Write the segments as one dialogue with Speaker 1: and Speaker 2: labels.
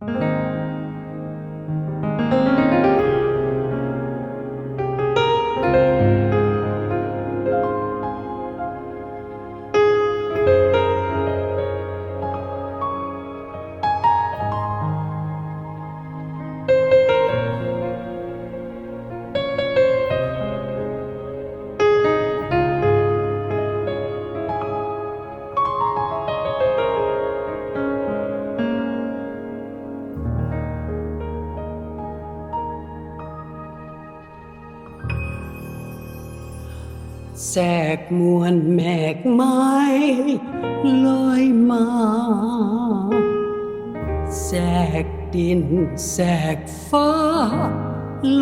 Speaker 1: thank you แสกมวลแมกไม้ลอยมาแสกดินแสกฟ้า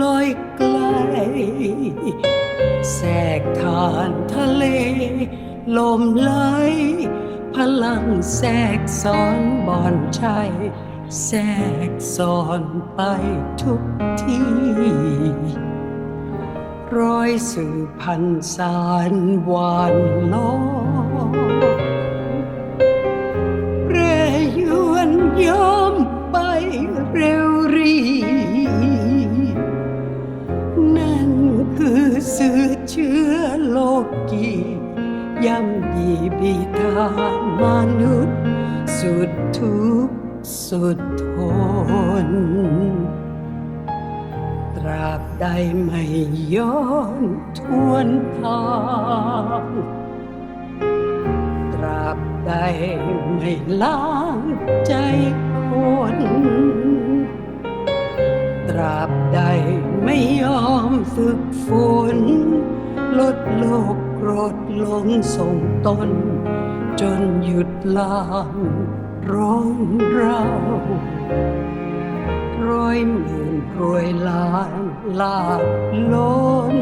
Speaker 1: ลอยไกลแสกทานทะเล ลมไหลพลังแสกสอนบอนชัยแสกสอนไปทุกที่ ร้อยสื่อพันสารหวานล้อเรยวนยอมไปเร็วรี นั่นคือสื่อเชื้อโลกีย่ำยีบีทามนุษย์ สุดทุกข์สุดทนตราบ ใดไม่ย้อนทวนทางตราบใดไม่ล้างใจคนตราบใดไม่ยอมฝึกฝนลดโลกโกรธลงส่งตน จนหยุดลามร้องเราร้อยหมื่น รวยล้านลาบล้น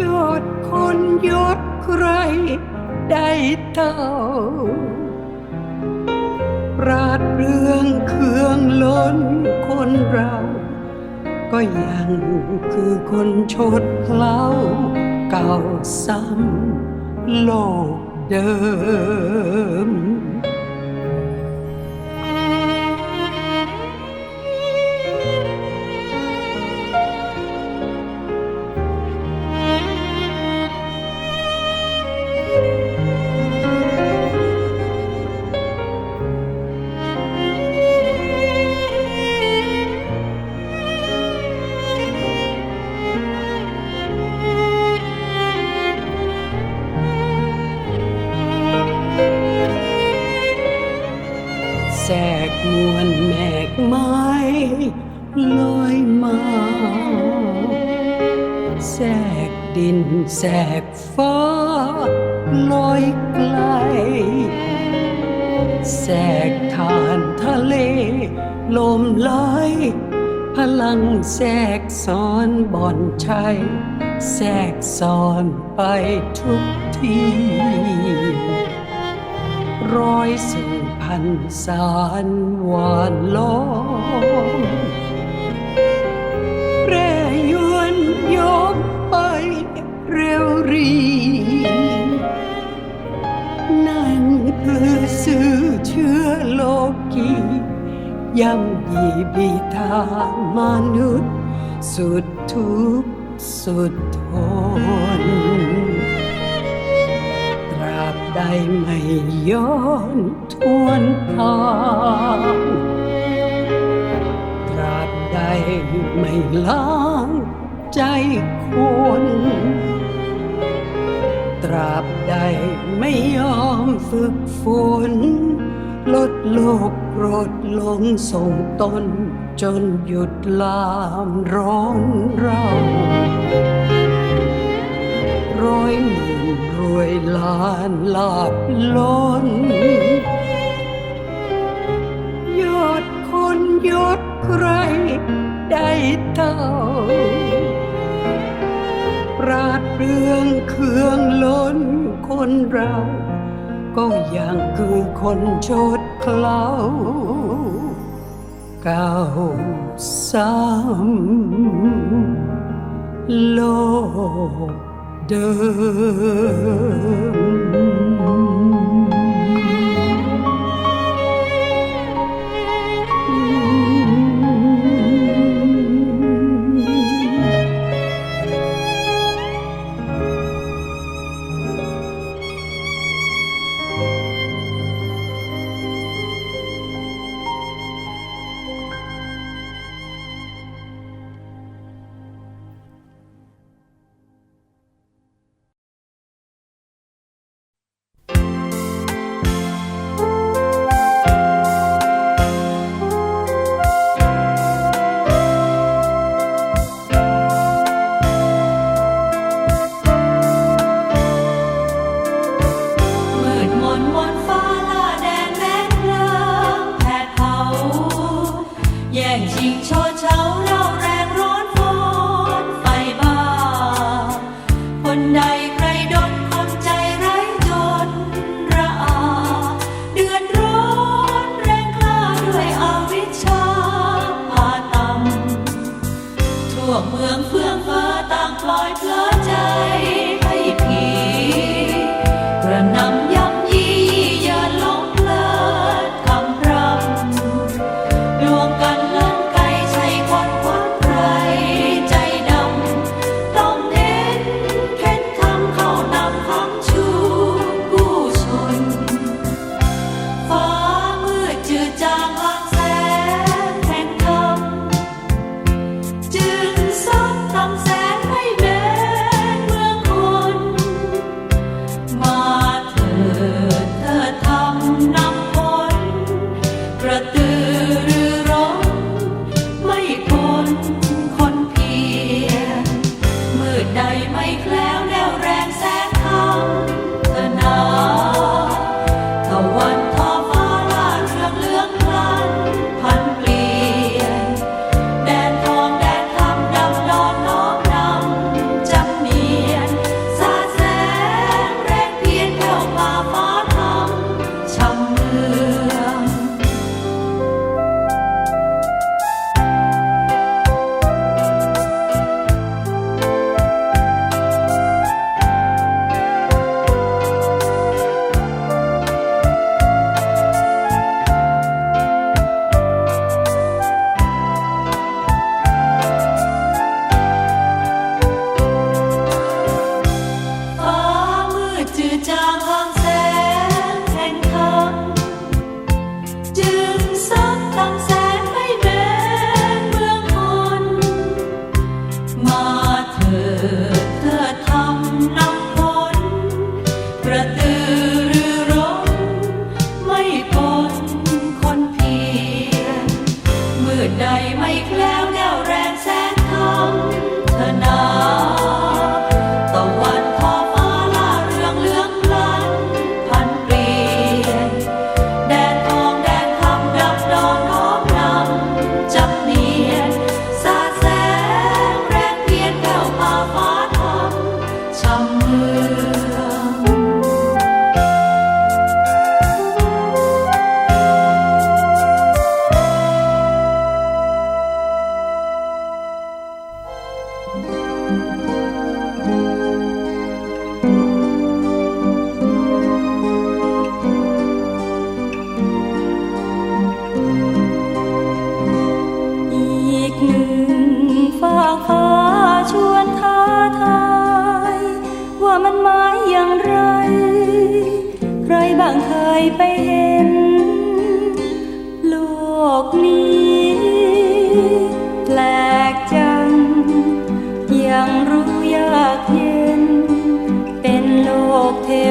Speaker 1: ยอดคนยอดใครได้เท่า ปราดเรื่องเครื่องล้นคนเรา ก็ยังคือคนชดเล้าเก่าซ้ำโลกเดิม วลแมกไม้ลอยมาแสกดินแสกฟ้าลอยไกลแสกทานทะเลลมไหลพลังแสกซ้อนบ่อนชัยแสกซ้อนไปทุกที ร้อยสื่อพันสารหวานล้อมแปรยวนยอมไปเร็วรี นั่นคือสื่อเชื้อโลกีย่ำยีบีทามนุษย์ สุดทุกข์สุดทน ไม่ย้อนทวนทางตราบใดไม่ล้างใจคนตราบใดไม่ยอมฝึกฝน ลดโลกโกรธหลงส่งตน จนหยุดลามร้องเรา ร้อยหมื่ วยล้านลาบล้น ยอดคนยอดใครได้เท่าปราดเรื่องเครื่องล้นคนเรา ก็ยังคือคนโชดเคล้าเก่าซ้ำโลก เ眼
Speaker 2: 睛搓皱了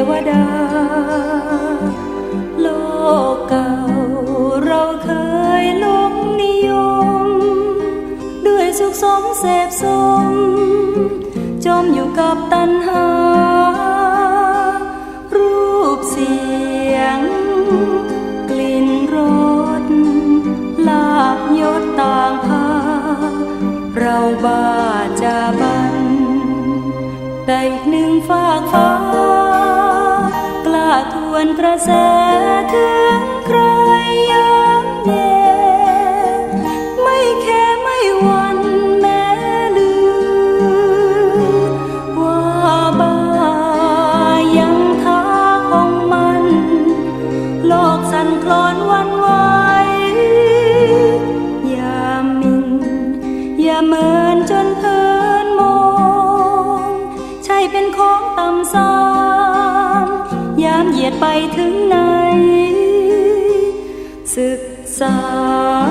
Speaker 2: วดา
Speaker 3: โลกเก่าเราเคยลงนิยม ด้วยสุขสมเสพสม จมอยู่กับตัณหา รูปเสียง กลิ่นรสลาบยศต่างพา เราบาจะบันแต่หนึ่งฝากฟ้า วนกระแสเทือน side.